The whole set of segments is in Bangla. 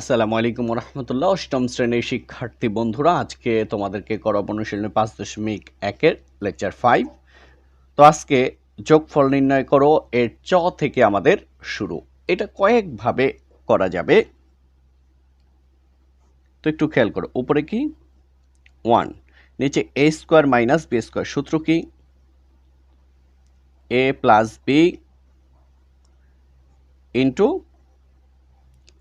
আসসালামু আলাইকুম রহমতুল্লাহ অষ্টম শ্রেণির শিক্ষার্থী বন্ধুরা, আজকে তোমাদেরকে করাব অনুশীলনী পাঁচ দশমিক একের লেকচার ফাইভ। তো আজকে যোগফল নির্ণয় করো, এর চ থেকে আমাদের শুরু। এটা কয়েকভাবে করা যাবে। তো একটু খেয়াল করো, উপরে কি? ওয়ান। নিচে A square minus B square. সূত্র কি? A plus B into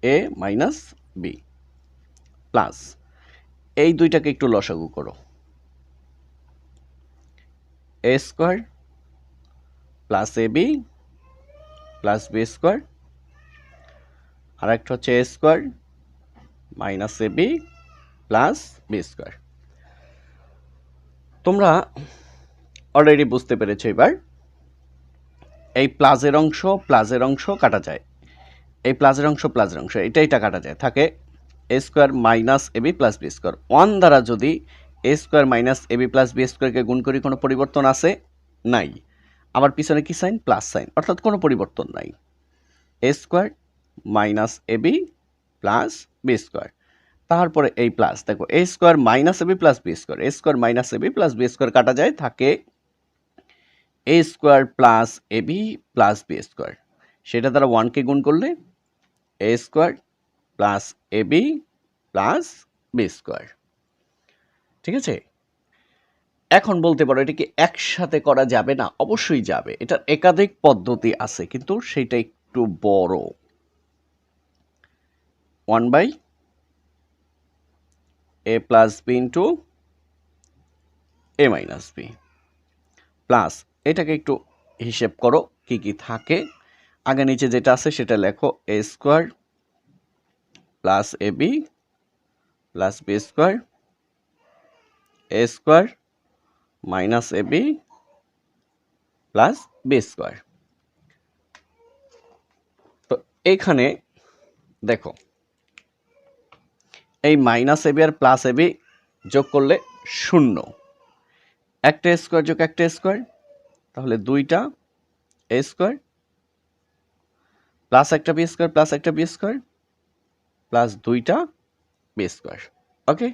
A minus B plus এই দুইটাকে একটু লসাগু করো। A square plus A B plus B square আর একটা হচ্ছে A square minus A B plus B square তোমরা অলরেডি বুঝতে পেরেছ এবার। এই প্লাজের অংশ প্লাজের অংশ কাটা যায়। এই প্লাসের অংশ প্লাসের অংশ এটা এটা কাটা যায়। থাকে A square minus AB plus B square one দ্বারা যদি A square minus AB plus B স্কোয়ারকে গুণ করি, কোনো পরিবর্তন আছে? নাই। আবার পিছনে কি সাইন প্লাস সাইন অর্থাৎ কোনো পরিবর্তন নাই। A square minus AB plus B square তারপরে এই প্লাস দেখো A square minus AB plus B square A square minus AB plus B square কাটা যায়, থাকে A square plus AB plus B square সেটা দ্বারা ওয়ানকে গুণ করলে A square plus A B plus B square ঠিক আছে? এখন বলতে পারো, এটা কি একসাথে করা যাবে না? অবশ্যই যাবে। এটার একাধিক পদ্ধতি আছে, কিন্তু সেটা একটু বড়। One by A plus B into A minus B plus এটাকে একটু হিসেব করো, কি কি থাকে। আগে নিচে যেটা আছে সেটা লেখো A square plus A B plus B square A square minus A B plus B square তো এখানে দেখো, এই মাইনাস এবি আর প্লাস এবি যোগ করলে শূন্য। একটা স্কোয়ার যোগ একটা স্কোয়ার তাহলে দুইটা এ স্কোয়ার প্লাস একটা বি স্কোয়ার প্লাস একটা বি স্কোয়ার প্লাস দুইটা বি স্কোয়ার ওকে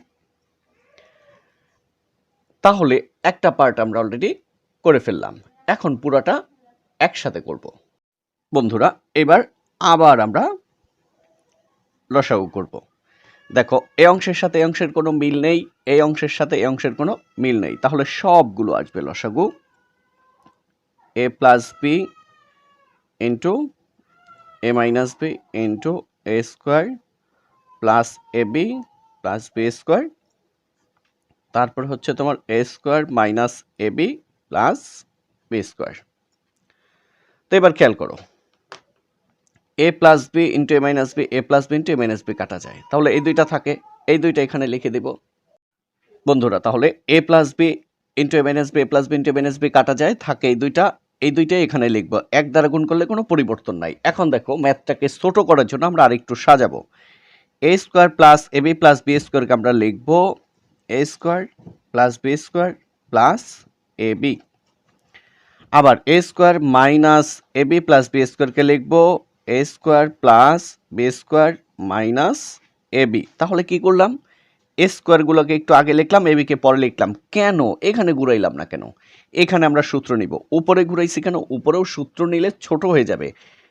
তাহলে একটা পার্ট আমরা অলরেডি করে ফেললাম। এখন পুরাটা একসাথে করব। বন্ধুরা, এবার আবার আমরা লসাগু করব। দেখো এই অংশের সাথে এই অংশের কোনো মিল নেই এই অংশের সাথে এই অংশের কোনো মিল নেই। তাহলে সবগুলো আসবে লসাগু। A plus B into A minus B into A square plus A B plus B square তারপর হচ্ছে তোমার A square minus A B plus B square তো এবার খেয়াল করো। A plus B into A minus B A plus B into A minus B কাটা যায়। তাহলে এই দুইটা থাকে, এই দুইটা এখানে লিখে দেব। বন্ধুরা, তাহলে A plus B into A minus B A plus B into A minus B কাটা যায়, থাকে এই দুইটা। এই দুইটাই এখানে লিখব। এক দ্বারা গুণ করলে কোনো পরিবর্তন নাই। এখন দেখো, ম্যাথটাকে ছোট করার জন্য আমরা আরেকটু সাজাবো। A square plus A B plus B স্কোয়ারকে আমরা লিখব A square plus B square plus A B আবার A square minus A B plus B স্কোয়ারকে লিখব A square plus B square minus A B তাহলে কি করলাম? এ স্কোয়ারগুলোকে একটু আগে লিখলাম এ বিকে পরে লিখলাম। কেন? এখানে ঘুরাইলাম না কেন? এখানে আমরা সূত্র নিব। উপরে ঘুরাইছি কেন? উপরেও সূত্র নিলে ছোট হয়ে যাবে।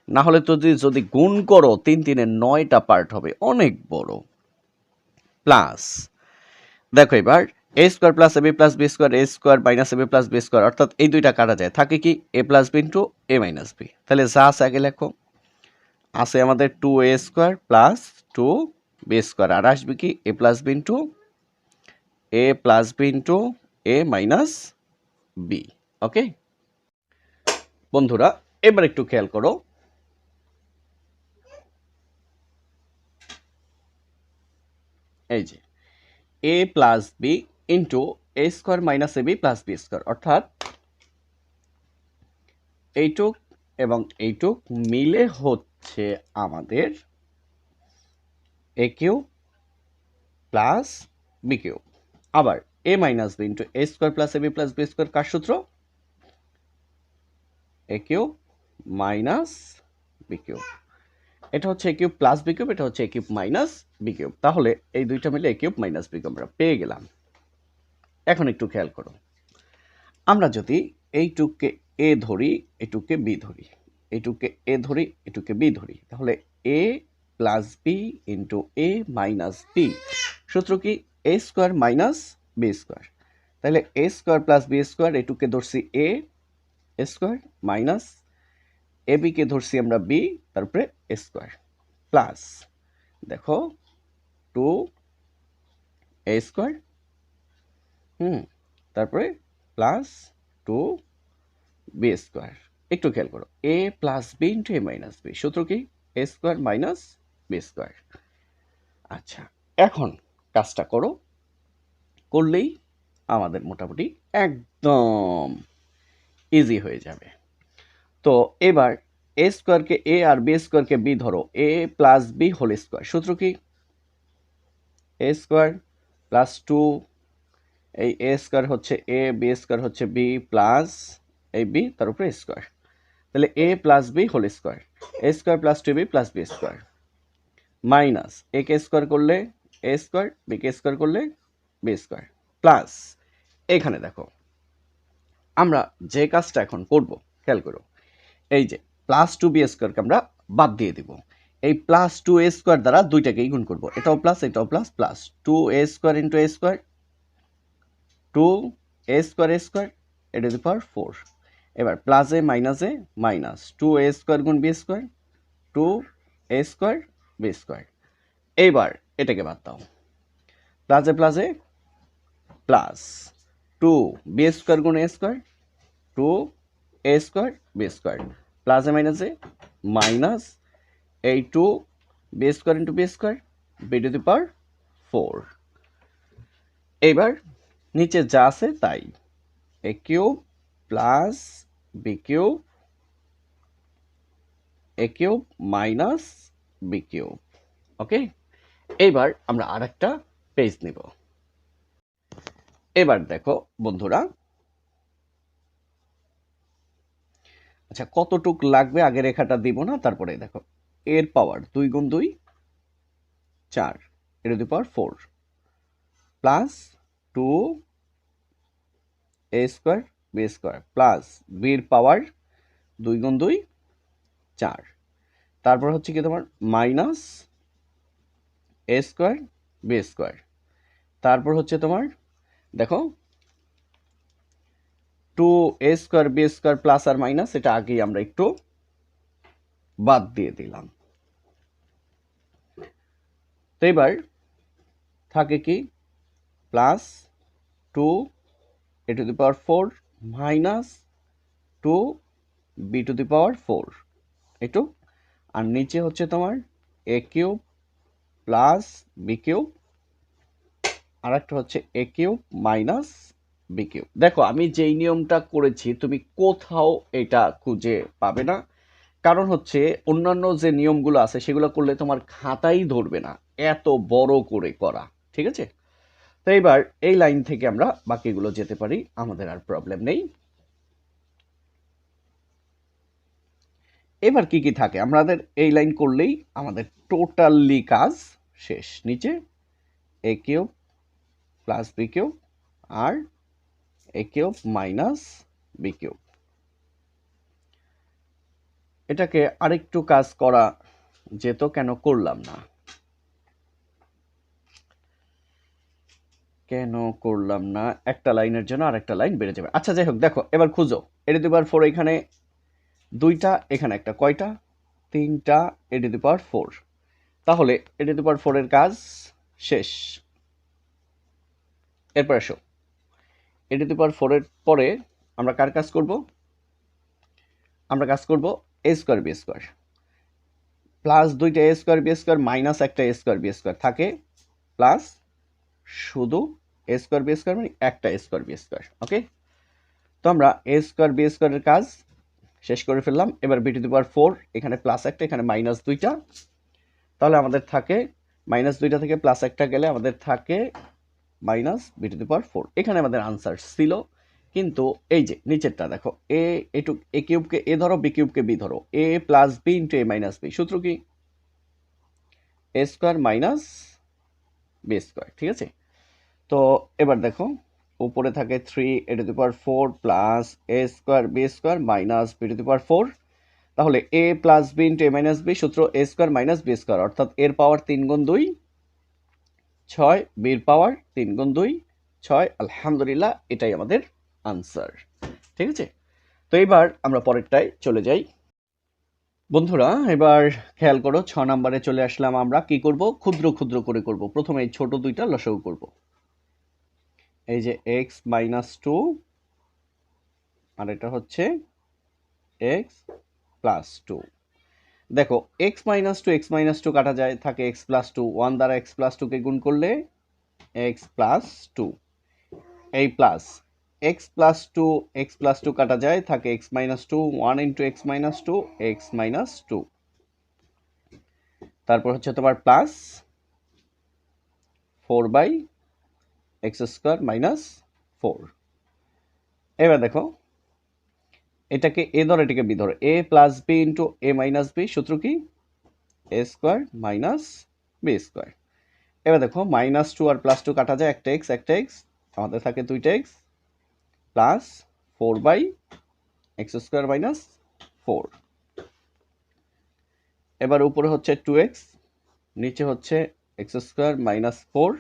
না হলে তো যদি গুণ করো, তিন তিনের নয়টা পার্ট হবে। অনেক বড়। প্লাস দেখো এবার A square plus A B plus B square A square minus A B plus B square অর্থাৎ এই দুইটা কাটা যায়। থাকে কি? A plus B into A minus B তাহলে যা আছে আগে লেখো। আছে আমাদের two A square plus two B square আর আসবে কি? A plus B into A plus B into A minus B okay বন্ধুরা, এবার একটু খেয়াল করো। এই যে A plus B into A square minus A B plus B square অর্থাৎ এইটুক এবং এইটুক মিলে হচ্ছে আমাদের A cube plus B cube আবার A minus B into A square plus A B plus B square কার সূত্র? A cube minus B cube এটা হচ্ছে A cube plus B cube এটা হচ্ছে A cube minus B cube তাহলে এই দুইটা মিলে A cube minus B cube আমরা পেয়ে গেলাম। এখন একটু খেয়াল করো। আমরা যদি এইটুককে এ ধরি, এটুককে বি ধরি, এটুককে এ ধরি এটুকে বি ধরি, তাহলে A plus B into A minus B. সূত্র কি A square minus B square? তাহলে A square plus B square, এটুকে ধরছি এ স্কোয়ার মাইনাস এ বিকে ধরছি আমরা বি, তারপরে স্কোয়ার প্লাস। দেখো, টু এ স্কোয়ার, হুম, তারপরে প্লাস টু বি স্কোয়ার। একটু খেয়াল করো, A plus B into A minus B. সূত্র কি? A square minus B square আচ্ছা এখন কাজটা করো। করলেই আমাদের মোটামুটি একদম ইজি হয়ে যাবে। তো এবার এ স্কোয়ারকে এ আর বি স্কোয়ারকে বি ধরো A plus B whole square সূত্র কি? এ স্কোয়ার প্লাস টু এই এ স্কোয়ার হচ্ছে এ বি স্কোয়ার হচ্ছে বি প্লাস এই বি তার উপরে স্কোয়ার তাহলে A plus B whole square A square plus two B plus B square minus A K square করলে এ স্কোয়ার বি কে স্কোয়ার করলে বি স্কোয়ার প্লাস এখানে দেখো, আমরা যে কাজটা এখন করব, খেয়াল করো, এই যে প্লাস টু বি স্কোয়ারকে আমরা বাদ দিয়ে দিব। এই প্লাস টু এ স্কোয়ার দ্বারা দুইটাকেই গুণ করব। এটাও প্লাস এটাও plus plus two A square into A square two A square A square এটা দি পাওয়ার ফোর এবার plus A minus A minus two A square গুণ B square two A square B square এইবার এটাকে বাদ দাও। Plus plus plus two B square গুণ A square, two A square B square. Plus minus minus এই two B square into B square B to the power four. এইবার নিচে যা আছে তাই। A cube plus B cube, A cube minus B cube okay? এইবার আমরা আরেকটা পেজ নিব। এবার দেখো, বন্ধুরা। আচ্ছা কতটুক লাগবে? আগে রেখাটা দিব না, তারপরে দেখো। এর পাওয়ার দুই গুণ দুই, চার। এর দুই power four. Plus two A square B square. Plus বির পাওয়ার দুই গুণ দুই, চার। তারপর হচ্ছে কি তোমার minus A square B square. তারপর হচ্ছে তোমার, দেখো two A square B square plus R minus এটা আগেই আমরা একটু বাদ দিয়ে দিলাম। তো এবার থাকে কি plus two A to the power four minus two B to the power four একটু আর নিচে হচ্ছে তোমার A cube plus B cube আর একটা হচ্ছে A cube minus B cube দেখো, আমি যেই নিয়মটা করেছি, তুমি কোথাও এটা খুঁজে পাবে না। কারণ হচ্ছে, অন্যান্য যে নিয়মগুলো আছে, সেগুলো করলে তোমার খাতাই ধরবে না। এত বড় করে করা, ঠিক আছে? তো এবার এই লাইন থেকে আমরা বাকিগুলো যেতে পারি, আমাদের আর প্রবলেম নেই। এবার কি কি থাকে? আমাদের এই লাইন করলেই আমাদের টোটালি কাজ শেষ। নিচে A cube plus B cube R A cube minus B cube এটাকে আরেকটু কাজ করা যেত কেন করলাম না। কেন করলাম না? একটা লাইনের জন্য আরেকটা লাইন বেড়ে যাবে। আচ্ছা যাই হোক, দেখো, এবার খুঁজো। এটি দুবার ফোর এখানে দুইটা, এখানে একটা কয়টা? তিনটা এটি দুবার ফোর তাহলে এটি দুবার ফোরের কাজ শেষ। এরপর এসো এটি দুবার ফোরের পরে আমরা কার কাজ করব? আমরা কাজ করব A square B square plus দুইটা A square B square minus একটা এ স্কোয়ার বি স্কোয়ার থাকে। প্লাস শুধু এ স্কোয়ার বি স্কোয়ার মানে একটা A square B square okay তো আমরা এ স্কোয়ার বি স্কোয়ারের কাজ শেষ করে ফেললাম। এবার B to the power four এখানে প্লাস একটা, এখানে মাইনাস দুইটা। তাহলে আমাদের থাকে মাইনাস দুইটা থেকে প্লাস একটা গেলে আমাদের থাকে minus B to the power four এখানে আমাদের আনসার ছিল। কিন্তু এই যে নিচেরটা দেখো এ এটু এ কিউবকে এ ধরো বি কিউবকে বি ধরো। A plus B into A minus B সূত্র কি? A square minus B square ঠিক আছে? তো এবার দেখো উপরে থাকে three A to the power four plus A square B square minus B to the power four তাহলে A plus B into A minus B সূত্র A square minus B square অর্থাৎ এর পাওয়ার তিন গুণ দুই, ছয় বির পাওয়ার তিন গুণ দুই, ছয়, আলহামদুলিল্লাহ, এটাই আমাদের আনসার ঠিক আছে? তো এবার আমরা পরেরটায় চলে যাই। বন্ধুরা, এবার খেয়াল করো, ছ নম্বরে চলে আসলাম আমরা, কি করব? ক্ষুদ্র ক্ষুদ্র করে করব। প্রথমে ছোট দুইটা লসাগু করব। এই যে এক্স মাইনাস টু আর এটা হচ্ছে এক্স প্লাস টু দেখো X minus two X minus two কাটা যায়, থাকে এক্স প্লাস টু ওয়ান দ্বারা এক্স প্লাস টুকে গুণ করলে এক্স প্লাস টু এই plus X plus two X plus two কাটা যায়, থাকে X minus two one into X minus two X minus two তারপর হচ্ছে তোমার plus four by X square minus four. এবার দেখো, এটাকে, এ ধরো এটাকে বি ধরো, A plus B into A minus B সূত্র কি? A square minus B square এবার দেখো মাইনাস টু আর প্লাস টু কাটা যায়, একটা এক্স একটা এক্স আমাদের থাকে দুইটা X plus four by X square minus four এবার উপরে হচ্ছে টু এক্স নিচে হচ্ছে X square minus four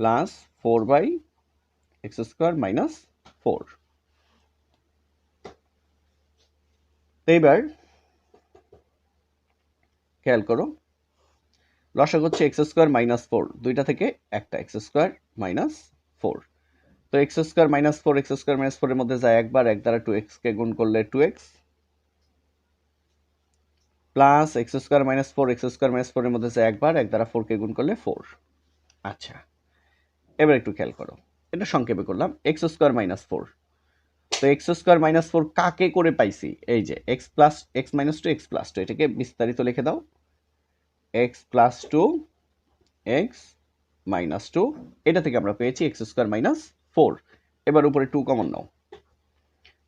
plus four by X square minus four. তো এবার খেয়াল করো, লসাগ হচ্ছে এক্স স্কোয়ার মাইনাস ফোর, দুইটা থেকে একটা এক্স স্কোয়ার মাইনাস ফোর। তো X square minus four, X square minus ফোরের মধ্যে যায় একবার, এক দ্বারা টু এক্সকে গুণ করলে two X plus X square minus four, X square minus ফোরের মধ্যে যায় একবার, এক দ্বারা ফোরকে গুণ করলে ফোর আচ্ছা। এবার একটু খেয়াল করো। এটা সংক্ষেপে করলাম এক্স স্কোয়ার মাইনাস ফোর তো এক্স স্কোয়ার মাইনাস ফোর কাকে করে পাইছি? এই যে X plus X minus two X plus two এটাকে বিস্তারিত লিখে দাও। X plus two X minus two এটা থেকে আমরা পেয়েছি এক্স স্কোয়ার মাইনাস ফোর এবার উপরে টু কমন নাও।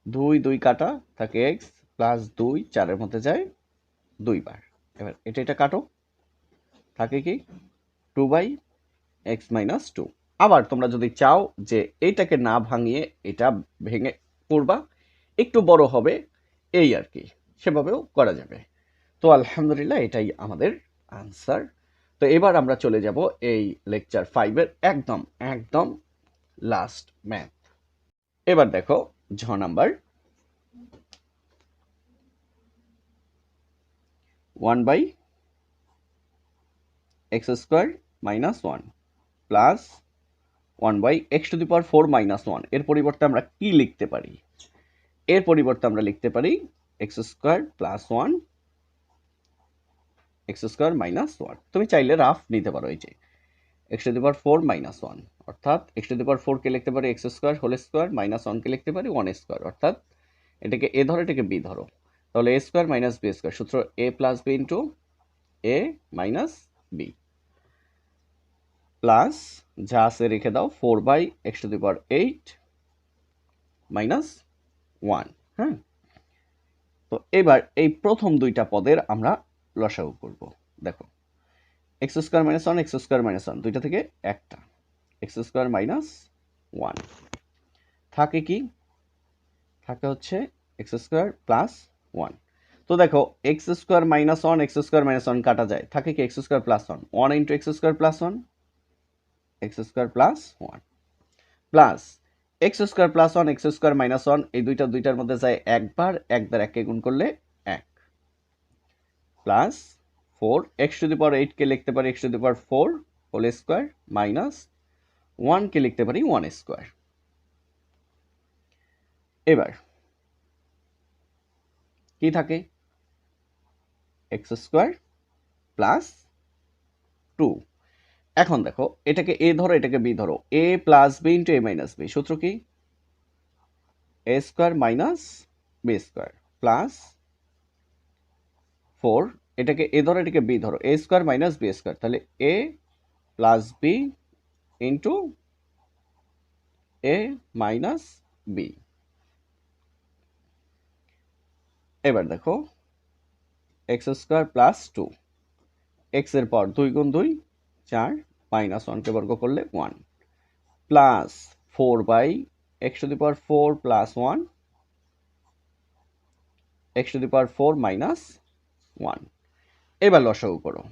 দুই দুই কাটা থাকে এক্স প্লাস দুই, চারের মধ্যে যায় দুইবার। এবার এটা এটা কাটো। থাকে কি? Two by X minus two আবার তোমরা যদি চাও যে এইটাকে না ভাঙিয়ে এটা ভেঙে করবা একটু বড় হবে, এই আর কি। সেভাবেও করা যাবে। তো আলহামদুলিল্লাহ, এটাই আমাদের আনসার তো এবার আমরা চলে যাব এই লেকচার ফাইভের একদম একদম লাস্ট ম্যাথ এবার দেখো, ঝ number one by X square minus one plus one by X to the power four minus ওয়ানের পরিবর্তে আমরা কি লিখতে পারি? এর পরিবর্তে আমরা লিখতে পারি X square plus one X square minus one তুমি চাইলে রাফ নিতে পারো এই যে। X to the power four minus one অর্থাৎ এক্স টু দি পাওয়ার ফোরকে লিখতে পারি X square whole square minus ওয়ানকে লিখতে পারি ওয়ান স্কোয়ার অর্থাৎ এটাকে এ ধরো, এটাকে বি ধরো। তাহলে A square minus B square সূত্র A plus B into A minus B plus যা আছে রেখে দাও four by X to the power eight minus one হ্যাঁ? তো এবার এই প্রথম দুইটা পদের আমরা লসাগু করব। দেখো X square minus one X square minus one দুইটা থেকে একটা এক্স স্কোয়ার মাইনাস ওয়ান থাকে কি? থাকে হচ্ছে এক্স স্কোয়ার প্লাস ওয়ান তো দেখো X square minus one X square minus one কাটা যায়। থাকে কি X square plus one one into X square plus one X square plus one. Plus X square plus one, X square minus one, এই দুইটা দুইটার মধ্যে যায় একবার, এক গুণ করলে এক। Plus four, X to the power এইটকে লিখতে পারি, X to the power four whole square minus ওয়ানকে লিখতে পারি ওয়ান স্কোয়ার। এবার কি থাকে? X square plus two. এখন দেখো, এটাকে এ ধরো, এটাকে বি ধরো। A plus B into A minus B সূত্র কি? A square minus B square plus four এটাকে এ ধরো, এটাকে বি ধরো। A square minus B square তাহলে A plus B into A minus B এবার দেখো এক্স স্কোয়ার প্লাস টু এক্সের পাওয়ার দুই গুণ দুই চার মাইনাস ওয়ানকে বর্গ করলে one plus four by x to the power four plus one x to the power four minus one এবার লসাগু করো।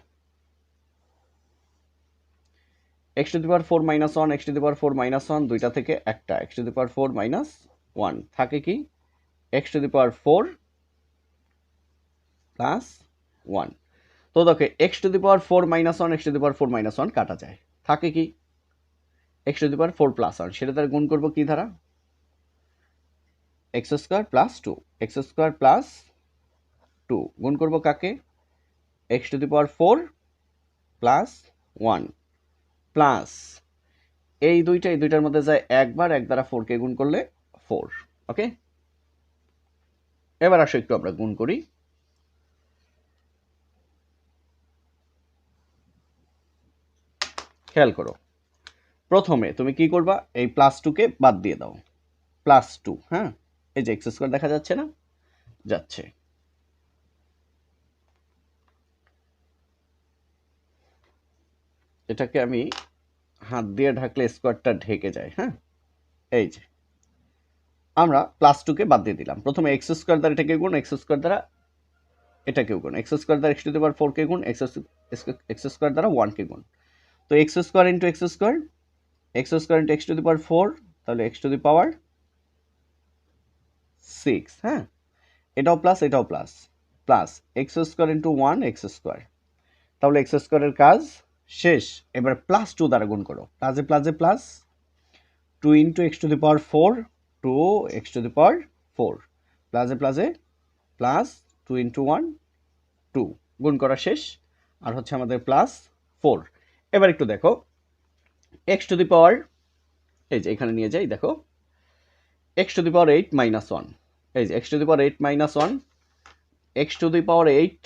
X to the power four minus one x to the power four minus one দুইটা থেকে একটা x to the power four minus one থাকে কি? X to the power four plus one তো দেখো x to the power four minus one x to the power four minus one কাটা যায়। থাকে কি? X to the power four plus one সেটা তার গুণ করব কী ধারা? X square plus two x square plus two গুণ করব কাকে? X to the power four plus one plus এই দুইটা, এই দুইটার মধ্যে যায় একবার, এক দ্বারা ফোরকে গুণ করলে ফোর ওকে এবার আসো একটু আমরা গুণ করি। খেয়াল করো। প্রথমে তুমি কি করবা? এই প্লাস টুকে বাদ দিয়ে দাও। প্লাস টু হ্যাঁ? এই যে এক্স স্কোয়ার দেখা যাচ্ছে না? যাচ্ছে। এটাকে আমি হাত দিয়ে ঢাকলে স্কোয়ারটা ঢেকে যায় হ্যাঁ? এই যে। আমরা প্লাস টুকে বাদ দিয়ে দিলাম। প্রথমে এক্স স্কোয়ার দ্বারা এটাকে গুণ এক্স স্কোয়ার দ্বারা এটাকেও গুণ। এক্স স্কোয়ার দ্বারা এক্স টু দি পাওয়ার ফোরকে গুণ এক্স এক্স স্কোয়ার দ্বারা ওয়ানকে গুণ। তো x square into x square x square into x to the power four তাহলে x to the power six হ্যাঁ? এটাও প্লাস এটাও plus plus x square into one x square তাহলে এক্স স্কোয়ারের কাজ শেষ। এবার প্লাস টু দ্বারা গুণ করো। প্লাসে প্লাসে plus two into x to the power four two x to the power four প্লাসে প্লাসে plus two into one two গুণ করা শেষ। আর হচ্ছে আমাদের প্লাস ফোর এবার একটু দেখো এক্স টু দি পাওয়ার এই যে এখানে নিয়ে যাই দেখো x to the power eight minus one এই যে x to the power eight minus one x to the power eight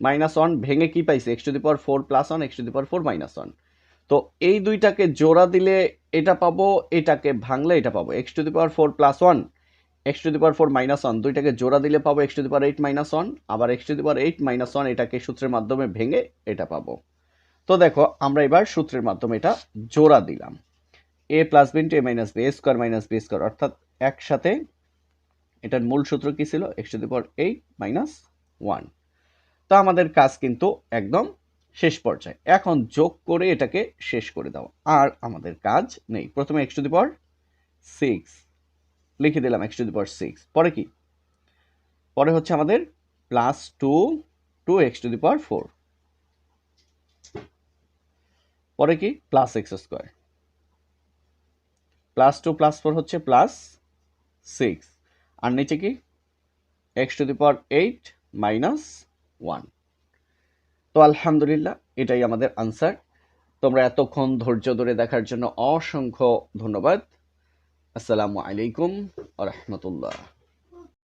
minus one ভেঙে কি পাইছে x to the power four plus one x to the power four minus one তো এই দুইটাকে জোড়া দিলে এটা পাবো এটাকে ভাঙলে এটা পাবো x to the power four plus one x to the power four minus one দুইটাকে জোড়া দিলে পাবো x to the power eight minus one আবার x to the power eight minus one এটাকে সূত্রের মাধ্যমে ভেঙে এটা পাবো তো দেখো, আমরা এবার সূত্রের মাধ্যমে এটা জোড়া দিলাম। A plus B into A minus B A square minus B square অর্থাৎ একসাথে এটার মূল সূত্র কি ছিল? X to the power eight minus one তো আমাদের কাজ কিন্তু একদম শেষ পর্যায়ে। এখন যোগ করে এটাকে শেষ করে দাও। আর আমাদের কাজ নেই। প্রথমে x to the power six লিখে দিলাম x to the power six পরে কি? পরে হচ্ছে আমাদের plus two two x to the power four পরে কি? Plus x square plus two plus four হচ্ছে প্লাস সিক্স আর নিচে কি? X to the power eight minus one তো আলহামদুলিল্লাহ, এটাই আমাদের আনসার তোমরা এতক্ষণ ধৈর্য ধরে দেখার জন্য অসংখ্য ধন্যবাদ। আসসালামু আলাইকুম আ রহমতুল্লাহ।